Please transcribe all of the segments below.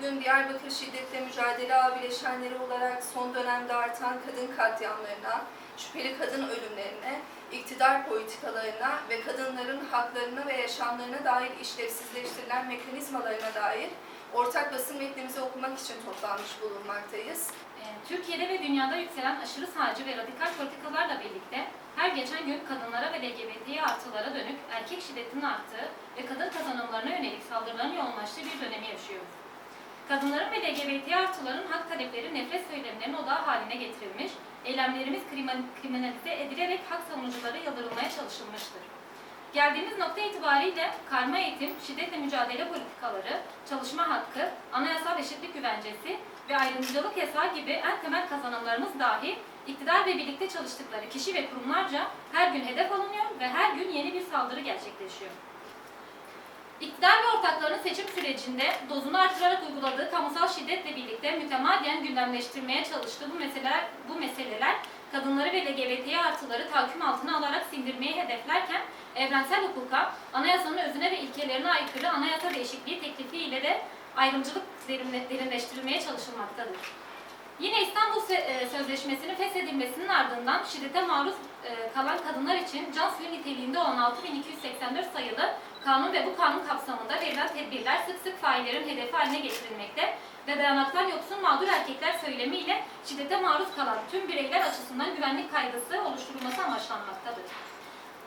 bugün Diyarbakır Şiddetle Mücadele Ağı Bileşenleri olarak son dönemde artan kadın katliamlarına, şüpheli kadın ölümlerine, iktidar politikalarına ve kadınların haklarına ve yaşamlarına dair işlevsizleştirilen mekanizmalarına dair ortak basın metnimizi okumak için toplanmış bulunmaktayız. Ee, Türkiye'de ve dünyada yükselen aşırı sağcı ve radikal politikalarla birlikte her geçen gün kadınlara ve LGBTİ artılara dönük erkek şiddetinin arttığı ve kadın kazanımlarına yönelik saldırıların yoğunlaştığı bir dönemi yaşıyoruz. Kadınların ve LGBT artıların hak talepleri nefret söylemlerinin odağı haline getirilmiş, eylemlerimiz krimin- kriminalize edilerek hak savunucuları yıldırılmaya çalışılmıştır. Geldiğimiz nokta itibariyle karma eğitim, şiddetle mücadele politikaları, çalışma hakkı, anayasal eşitlik güvencesi ve ayrımcılık yasağı gibi en temel kazanımlarımız dahi iktidar ve birlikte çalıştıkları kişi ve kurumlarca her gün hedef alınıyor ve her gün yeni bir saldırı gerçekleşiyor. İktidar ve ortaklarının seçim sürecinde dozunu artırarak uyguladığı kamusal şiddetle birlikte mütemadiyen gündemleştirmeye çalıştığı bu meseleler, bu meseleler kadınları ve LGBT artıları tahakküm altına alarak sindirmeyi hedeflerken evrensel hukuka, anayasanın özüne ve ilkelerine aykırı anayasa değişikliği teklifiyle de ayrımcılık derinle- derinleştirilmeye çalışılmaktadır. Yine İstanbul e, Sözleşmesi'nin feshedilmesinin ardından şiddete maruz e, kalan kadınlar için can suyu niteliğinde olan 6284 sayılı kanun ve bu kanun kapsamında verilen tedbirler sık sık faillerin hedefi haline getirilmekte ve dayanaktan yoksun mağdur erkekler söylemiyle şiddete maruz kalan tüm bireyler açısından güvenlik kaygısı oluşturulması amaçlanmaktadır.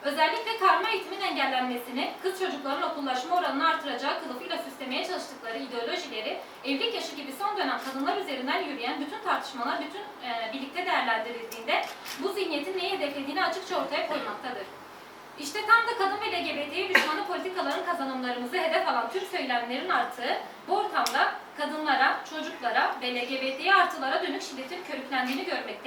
Özellikle karma eğitimin engellenmesini, kız çocukların okullaşma oranını artıracağı kılıfıyla süslemeye çalıştıkları ideolojileri, evlilik yaşı gibi son dönem kadınlar üzerinden yürüyen bütün tartışmalar bütün e, birlikte değerlendirildiğinde bu zihniyetin neyi hedeflediğini açıkça ortaya koymaktadır. İşte tam da kadın ve LGBT düşmanı politikaların kazanımlarımızı hedef alan tüm söylemlerin arttığı bu ortamda kadınlara, çocuklara ve LGBT artılara dönük şiddetin körüklendiğini görmekteyiz.